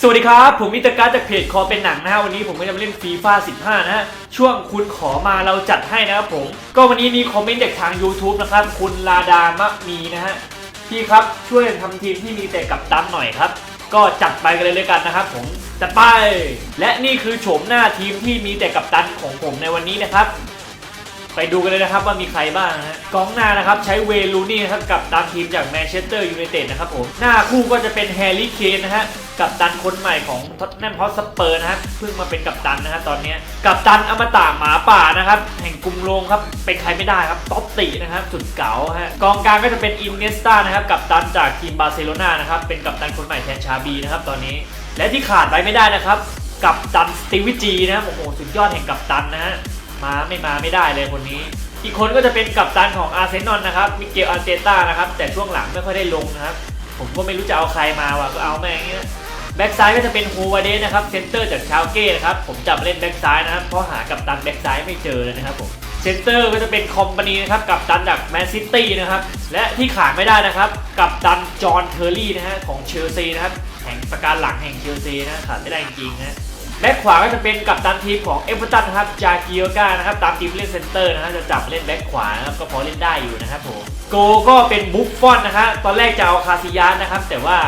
สวัสดีครับ ผมมิตรการจากเพจคอเป็นหนังนะฮะวันนี้ผมก็จะมาเล่นฟีฟ่า15 นะฮะช่วงคุณขอมาเราจัดให้นะครับผม ก็วันนี้มีคอมเมนต์จากทาง YouTube นะครับ คุณลาดามะมีนะฮะพี่ครับช่วยทำทีมที่มีแต่กับตันหน่อยครับ ก็จัดไปกันเลยเลยกันนะครับผมจัดไป และนี่คือโฉมหน้าทีมที่มีแต่กับตันของผมในวันนี้นะครับ ไปดูกันเลยนะครับว่ามีใครบ้างนะฮะกองหน้านะครับใช้เวลูนี่นะครับกับตันทีมจากแมนเชสเตอร์ยูไนเต็ดนะครับผมหน้าคู่ก็จะเป็นแฮร์รี่เคนนะฮะ กับตันคนใหม่ของท็อตแนมฮอสสเปอร์นะฮะเพิ่งมาเป็นกัปตันนะฮะตอนนี้กับตันอมตะหมาป่านะครับแห่งกรุงโรมครับเป็นใครไม่ได้ครับท็อปตินะครับสุดเก๋าฮะกองกลางก็จะเป็นอินเนสตานะครับกับตันจากทีมบาร์เซโลนานะครับเป็นกัปตันคนใหม่แทนชาบีนะครับตอนนี้ และที่ขาดไปไม่ได้นะครับกับตันสตีวิจีนะครับโอ้โหสุดยอดแห่งกัปตันนะฮะมาไม่มาไม่ได้เลยคนนี้อีกคนก็จะเป็นกัปตันของอาร์เซนอลนะครับ มิเกลอาร์เตต้านะครับ แต่ช่วงหลังไม่ค่อยได้ลงนะครับ ผมก็ไม่รู้จะเอาใครมาว่ะก็เอาแม่งเงี้ยแบ็กซ้ายก็จะเป็นฮูวาเดสนะครับเซนเตอร์จากชาวเก้นะครับผมจับเล่นแบ็กซ้ายนะครับเพราะหากับตันแบ็กซ้ายไม่เจอเลยนะครับผมเซนเตอร์ก็จะเป็นคอมพานีนะครับกับตันจากแมนซิตี้นะครับและที่ขาดไม่ได้นะครับกับตันจอห์นเทอร์รี่นะฮะของเชลซีนะครับแห่งประการหลังแห่งเชลซีนะขาดไม่ได้จริงนะ แบ็คขวาก็จะเป็นกัปตันทีมของเอเวอร์ตันนะครับจากิโยกานะครับตามทีมเล่นเซนเตอร์นะฮะจะจับเล่นแบ็คขวานะครับก็พอเล่นได้อยู่นะครับผมโกก็เป็นบุฟฟอนนะฮะตอนแรกจะเอาคาซิยานนะครับ แต่ว่า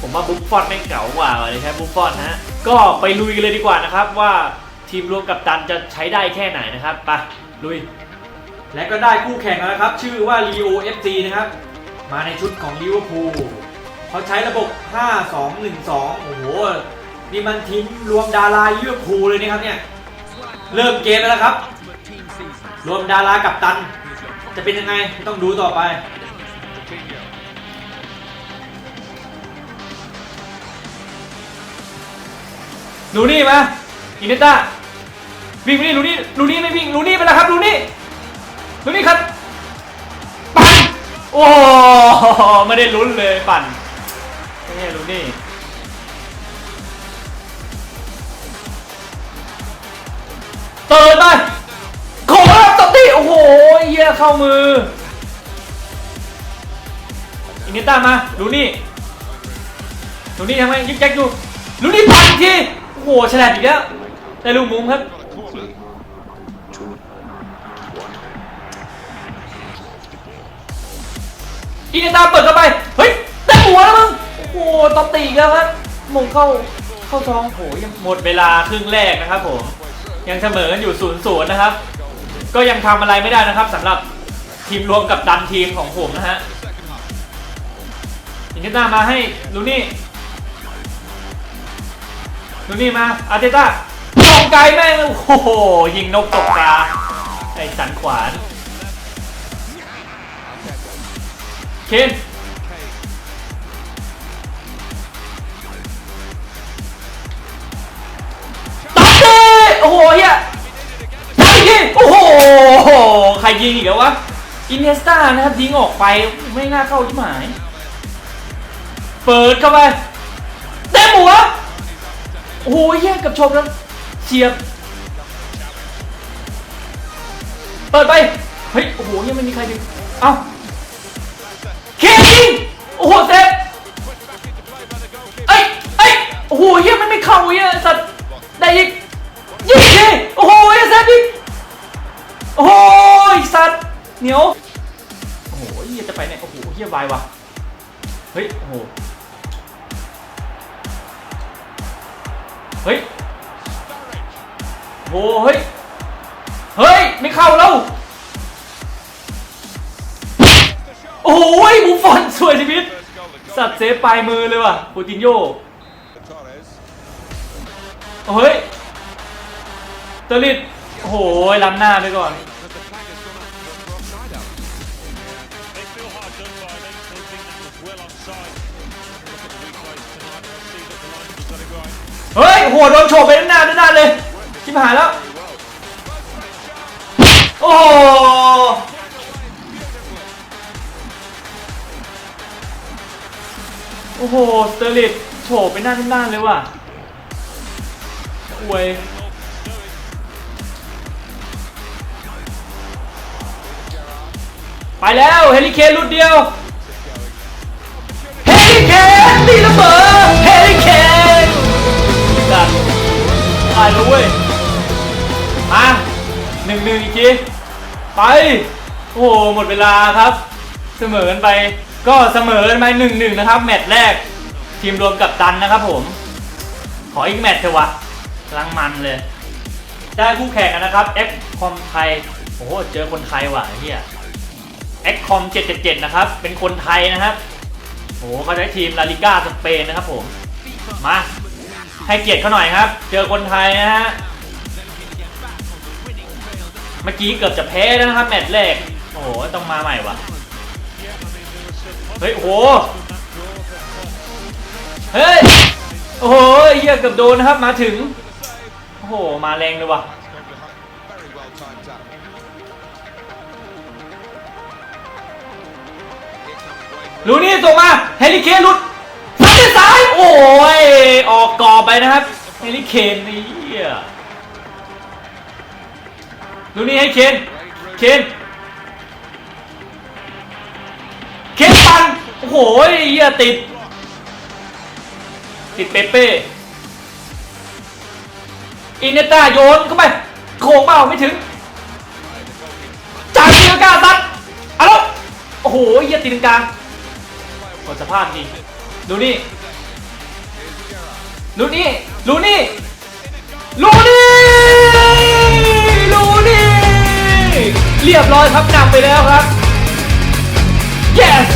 ผมว่าบุฟฟอนแม่งเก่ากว่าเลยครับบุฟฟอนนะฮะก็ไปลุยกันเลยดีกว่านะครับว่าทีมรวมกัปตันจะใช้ได้แค่ไหนนะครับไปลุย และก็ได้คู่แข่งแล้วนะครับ ชื่อว่า Leo FC นะครับ มาในชุดของลิเวอร์พูลเขาใช้ระบบ 5-2-1-2 โอ้โห นี่มันทีมรวมดาราลิเวอร์พูเลยนะครับเนี่ย เริ่มเกมแล้วครับ รวมดารากับตัน จะเป็นยังไงต้องดูต่อไป ลูนี่มาอินเนต้าวิ่งไปนี่ลูนี่ลูนี่ไม่วิ่งลูนี่ไปแล้วครับลูนี่ลูนี่ครับปั่นโอ้ไม่ได้ลุ้นเลยปั่นไม่ใช่ลูนี่ เติร์ดไปโขแล้วตบตีโอ้โหเหี้ยเข้ามืออินเนต้ามาลูนี่ลูนี่ทำไมยึกยักอยู่ลูนี่ปั่นอีกทีโอ้โหฉลาดอีกแล้วได้ลูกมุมครับอินเนตาเปิดเข้าไปเฮ้ยเต็มหัวแล้วมึงโอ้โหตบตีอีกแล้วครับมงเข้าเข้าท้องโหยังหมดเวลาครึ่งแรกนะครับผม ยังเสมอกันอยู่ศูนย์ศูนย์นะครับ ก็ยังทำอะไรไม่ได้นะครับสำหรับทีมรวมกับดันทีมของผมนะฮะอินเนตามาให้ลูนี่ลูนี่มาอาร์เตต้ามองไกลแม่งโอ้โหยิงนกตกปลาไอ้สันขวานเคน รยิงอีกแล้ววะ อินเนสตานะครับยิงออกไปไม่น่าเข้าที่หมาย เปิดเข้าไปเต็มหัวโอ้โหเฮียเกับชมแล้วเฉียบ เปิดไป เฮ้ย โอ้โหยังไม่มีใครดึงเอ้าเคยิงโอ้โหเซฟเอ้ยเอ้ยโอ้โหเฮียมันไม่เข้าเฮียสัตว์ได้อีก เหนียว โอ้โหเฮียจะไปไหนโอ้โหเฮียวายว่ะ เฮ้ย โอ้โห เฮ้ยโอ้โหเฮ้ย เฮ้ย ไม่เข้าแล้ว โอ้ยบุฟฟอนสวยชีวิต สัตว์เซฟปลายมือเลยว่ะปูตินโยโอ้ยเตอร์ลิดโอ้โหล้ำหน้าไปก่อน เฮ้ยโอ้โดนโฉบไปด้านหน้าด้านหน้าเลยชิบหายแล้ว โอ้โหโอ้โห สเตอร์ลิดโฉบไปหน้าด้านหน้าเลยว่ะอวยไปแล้ว เฮลิเคนรุดเดียว ริเคนตีระเบิดเฮริเคนจัดตายแล้วเว้ยมาหนึ่งหนึ่งอีกทีไป โอ้โหหมดเวลาครับ เสมอกันไปก็เสมอกันไปหนึ่งหนึ่งนะครับ แมตช์แรก ทีมรวมกับตันนะครับผม ขออีกแมตช์เถอะวะกำลังมันเลย ได้คู่แข่งนนะครับเอ F คอมไทยโอ้โห เจอคนไทยว่ะเฮียเอ X คอมเจ็ดเจ็ดเจ็ดนะครับ เป็นคนไทยนะครับ โอ้โหเขาใช้ทีมลาลิก้าสเปนนะครับผม มา ให้เกียรติเขาหน่อยครับ เจอคนไทยนะฮะ เมื่อกี้เกือบจะแพ้แล้วนะครับ แมตช์แรก โอ้โห ต้องมาใหม่วะเฮ้ย โอ้โห เฮ้ย โอ้โหเหี้ยเกือบโดนนะครับ มาถึง โอ้โห มาแรงเลยว่ะ ลูนี่ส่งมาเฮลิเคนหลุดซ้ายซ้ายโอ้ยออกกรอบไปนะครับเฮลิเคนนี่ลูนี่ให้เคนเคนเคนปันโอ้โหเหี้ยติด ติดเปเป้อินเนต้าโยนเข้าไปโค้งเปล่าไม่ถึงจ่ายตีลังกาซัดเอาล้วโอ้โหเหี้ยตีลังกา มดสภาพจริง ดูนี่ ดูนี่ ดูนี่ดูนี่ดูนี่ เรียบร้อยครับนำไปแล้วครับ yes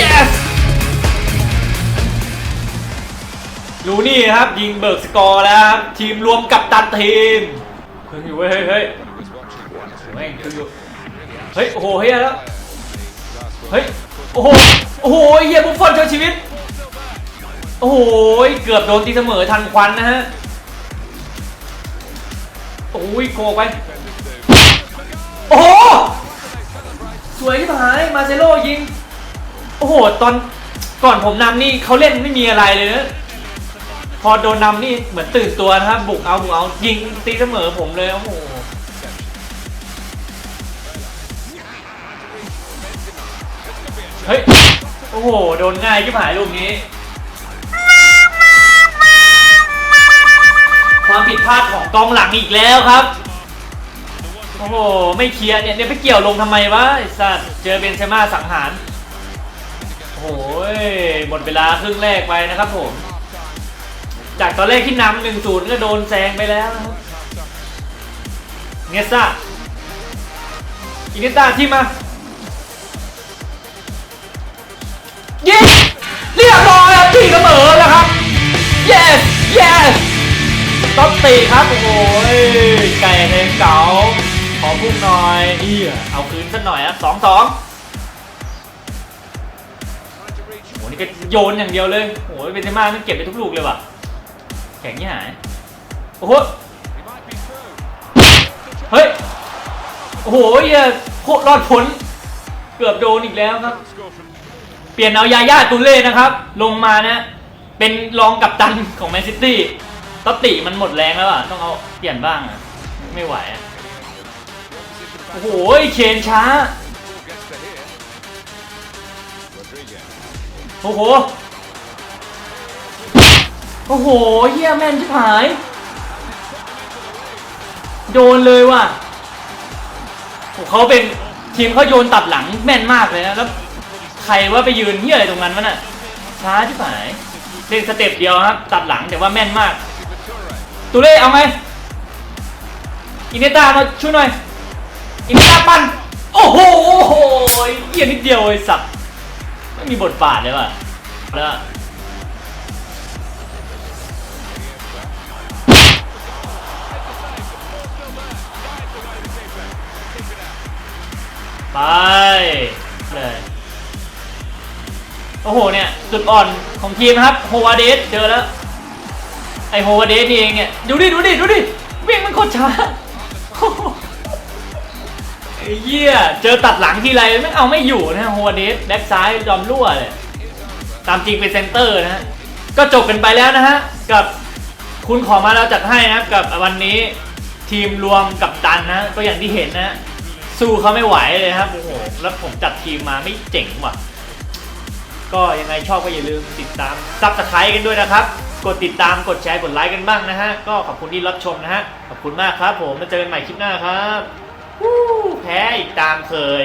yes ลูนี่ครับ ยิงเบิกสกอร์แล้วครับ ทีมรวมกับตันทีมเพิ่งอยู่เว้ยเฮ้ยเฮ้ย was watching one แม่งเพิ่งอยู่เฮ้ยโอ้โหเฮียแล้ว เฮ้ย โอ้โห โอ้โหเฮียบุฟฟอนช่วยชีวิต โอ้โห เกือบโดนตีเสมอทันควันนะฮะ โอ้ยโกไป โอ้โห สวยที่หาย มาเซโลยิง โอ้โห ตอนก่อนผมนำนี่เขาเล่นไม่มีอะไรเลยนะพอโดนนำนี่เหมือนตื่นตัวนะครับ บุกเอาบุกเอายิงตีเสมอผมเลย โอ้โห เฮ้ย โอ้โห โดนง่ายที่หายลูกนี้ ความผิดพลาดของกองหลังอีกแล้วครับ โอ้โห ไม่เคลียร์เนี่ยเนี่ยไปเกี่ยวลงทำไมวะไอ้สัตว์เจอเบนเซม่าสังหาร โอ้โห หมดเวลาครึ่งแรกไปนะครับผม จากตอนแรกที่นำหนึ่งศูนย์ก็โดนแซงไปแล้วนะครับเนสซ่าอินเนสซ่าที่มา ยิงเรียบร้อยครับตีเสมอแล้วครับ yes yes ต้องตีครับโอ้โหไก่เพลงเก๋าขอพุ่งหน่อยเอียเอาคืนสักหน่อยอะสองสองโอ้โหนี่ก็โยนอย่างเดียวเลยโอ้โหเบนเซม่ามันเก็บไปทุกลูกเลยว่ะแข็งยี่หายโอ้โหเฮ้ยโอ้โหเหี้ยโคตรรอดพ้นเกือบโดนอีกแล้วครับ เปลี่ยนเอายาย่าตุเล่นะครับ ลงมานะ เป็นรองกัปตันของแมนซิตี้ตอตติมันหมดแรงแล้วอะ ต้องเอาเปลี่ยนบ้างอะ ไม่ไหวอะ โอ้โหเคนช้า โอ้โห โอ้โหเฮียแม่นชิบหาย โดนเลยว่ะเขาเป็นทีมเขาโยนตัดหลังแม่นมากเลยนะ แล้ว ใครว่าไปยืนเฮียอะไรตรงนั้นวะน่ะช้าชิบหายเล่นสเต็ปเดียวครับ ตัดหลังแต่ว่าแม่นมาก ตุเล่เอาไหมอินเนต้ามาช่วยหน่อย อินเนต้าปั้นโอ้โหเฮียนิดเดียวไอ้สัตว์ไม่มีบทบาทเลยว่ะแล้วไปเลย โอ้โหเนี่ยจุดอ่อนของทีมนะครับโฮวาเดสเจอแล้ว ไอโฮวาเดสนี่เองเนี่ยดูดิดูดิดูดิวิ่งมันโคตรช้าไอ้เหี้ยเจอตัดหลังทีไรไม่เอาไม่อยู่นะโฮวาเดสแบ็กซ้ายยอมรั่วเลยตามจริงเป็นเซนเตอร์นะฮะก็จบกันไปแล้วนะฮะกับคุณขอมาแล้วจัดให้นะกับวันนี้ทีมรวมกับตันนะ ก็อย่างที่เห็นนะสู้เขาไม่ไหวเลยครับโอ้โหแล้วผมจัดทีมมาไม่เจ๋งว่ะ ก็ยังไงชอบก็อย่าลืมติดตามซับสไครต์กันด้วยนะครับ กดติดตามกดแชร์กดไลค์กันบ้างนะฮะ ก็ขอบคุณที่รับชมนะฮะ ขอบคุณมากครับผมมาเจอกันใหม่คลิปหน้าครับฮู้แพ้อีกตามเคย